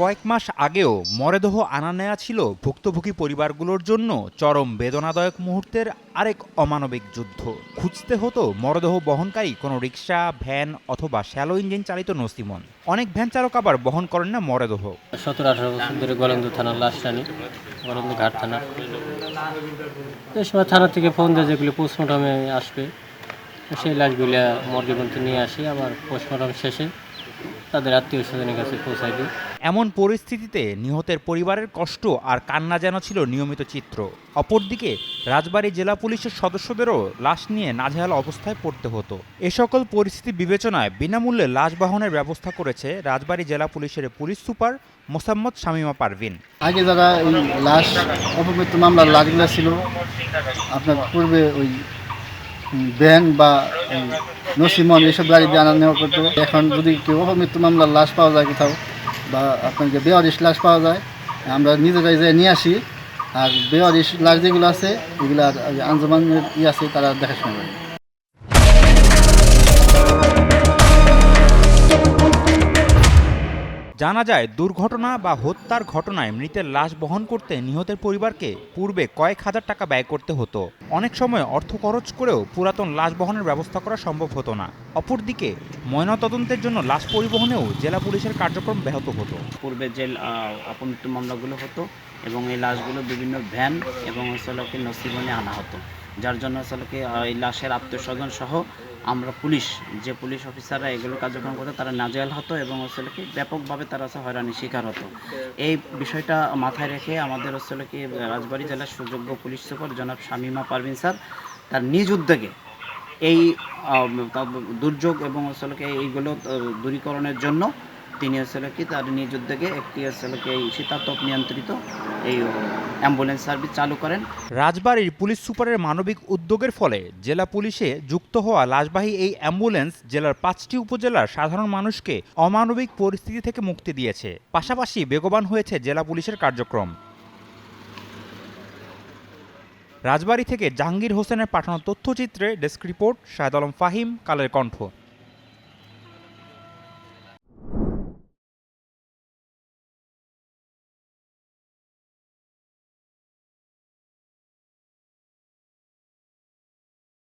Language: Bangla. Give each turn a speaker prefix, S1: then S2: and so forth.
S1: কয়েক মাস আগেও মরদেহ আনা নেয়া ছিল ভুক্তভোগী পরিবারগুলোর জন্য চরম বেদনাদায়ক মুহূর্তের আরেক অমানবিক যুদ্ধ। খুঁজতে হতো মরদেহ বহনকারী কোনো রিক্সা ভ্যান অথবা শ্যালো ইঞ্জিন চালিত নসিমন অনেক ভ্যান চালক আবার বহন করেন না মরদেহ।
S2: সতেরো আঠারো বছর ধরে গলন্দ থানার লাশ টানি গলন্দ ঘাট থানা এই সময় থানা থেকে ফোন দেয় যেগুলি পোস্টমর্টমে আসবে। সেই লাশগুলি মর্গে পর্যন্ত নিয়ে আসি, আবার পোস্টমর্টম শেষে তাদের আত্মীয় স্বজনের কাছে পৌঁছাই দিই।
S1: এমন পরিস্থিতিতে নিহতের পরিবারের কষ্ট আর কান্না যেন ছিল নিয়মিত চিত্র। অপরদিকে রাজবাড়ী জেলা পুলিশের সদস্যদেরও লাশ নিয়ে নাজেহাল অবস্থায় পড়তে হতো। এ সকল পরিস্থিতি বিবেচনায় বিনামূল্যে লাশ বহনের ব্যবস্থা করেছে রাজবাড়ী জেলা পুলিশের পুলিশ সুপার মোসাম্মদ শামিমা পারভিন।
S3: আগে যারা এই লাশ অপমৃত্যু মামলার লাশগুলো ছিল আপনার পূর্বে ওই ভ্যান বা নসিমন এইসব গাড়ি দিয়ে আনা নেওয়া করতো। এখন যদি কেউ মৃত্যু মামলার লাশ পাওয়া যায় কোথাও, বা আপনাকে যে বেওয়ারিশ লাশ পাওয়া যায়, আমরা নিজেরাই যাই নিয়ে আসি। আর বেয়ারিস লাশ যেগুলো আছে এগুলো আর আঞ্জমানের ই আছে, তারা দেখাশোনা করে।
S1: জানা যায় দুর্ঘটনা বা হত্যার ঘটনায় মৃতের লাশ বহন করতে নিহতের পরিবারকে পূর্বে কয়েক হাজার টাকা ব্যয় করতে হতো। অনেক সময় অর্থ খরচ করেও পুরাতন লাশ বহনের ব্যবস্থা করা সম্ভব হতো না। অপরদিকে ময়নাতদন্তের জন্য লাশ পরিবহনেও জেলা পুলিশের কার্যক্রম ব্যাহত হতো।
S4: পূর্বে আহ, অপমৃত্যু মামলাগুলো হতো এবং এই লাশগুলো বিভিন্ন ভ্যান এবং নসিবনে আনা হতো। যার জন্য আসলে কি, এই লাশের আত্মীয়স্বজন সহ আমরা পুলিশ যে পুলিশ অফিসাররা এগুলো কার্যক্রম করতো তারা নাজেয়াল হতো এবং আসলে কি ব্যাপকভাবে তারা হয়রানির শিকার হতো। এই বিষয়টা মাথায় রেখে আমাদের আসলে কি রাজবাড়ী জেলার সুযোগ্য পুলিশ সুপার জনাব শামিমা পারভিন স্যার তার নিজ উদ্যোগে এই দুর্যোগ এবং আসলে এইগুলো দূরীকরণের জন্য তিনি আসলে কি, তার উদ্যোগে একটি আসলে কি এই শীতাতপ নিয়ন্ত্রিত এই অ্যাম্বুলেন্স সার্ভিস চালু করেন।
S1: রাজবাড়ির পুলিশ সুপারের মানবিক উদ্যোগের ফলে জেলা পুলিশে যুক্ত হওয়া লাশবাহী এই অ্যাম্বুলেন্স জেলার পাঁচটি উপজেলার সাধারণ মানুষকে অমানবিক পরিস্থিতি থেকে মুক্তি দিয়েছে। পাশাপাশি বেগবান হয়েছে জেলা পুলিশের কার্যক্রম। রাজবাড়ি থেকে জাহাঙ্গীর হোসেনের পাঠানো তথ্যচিত্রে ডেস্ক রিপোর্ট, শাহেদ আলম ফাহিম, কালের কণ্ঠ।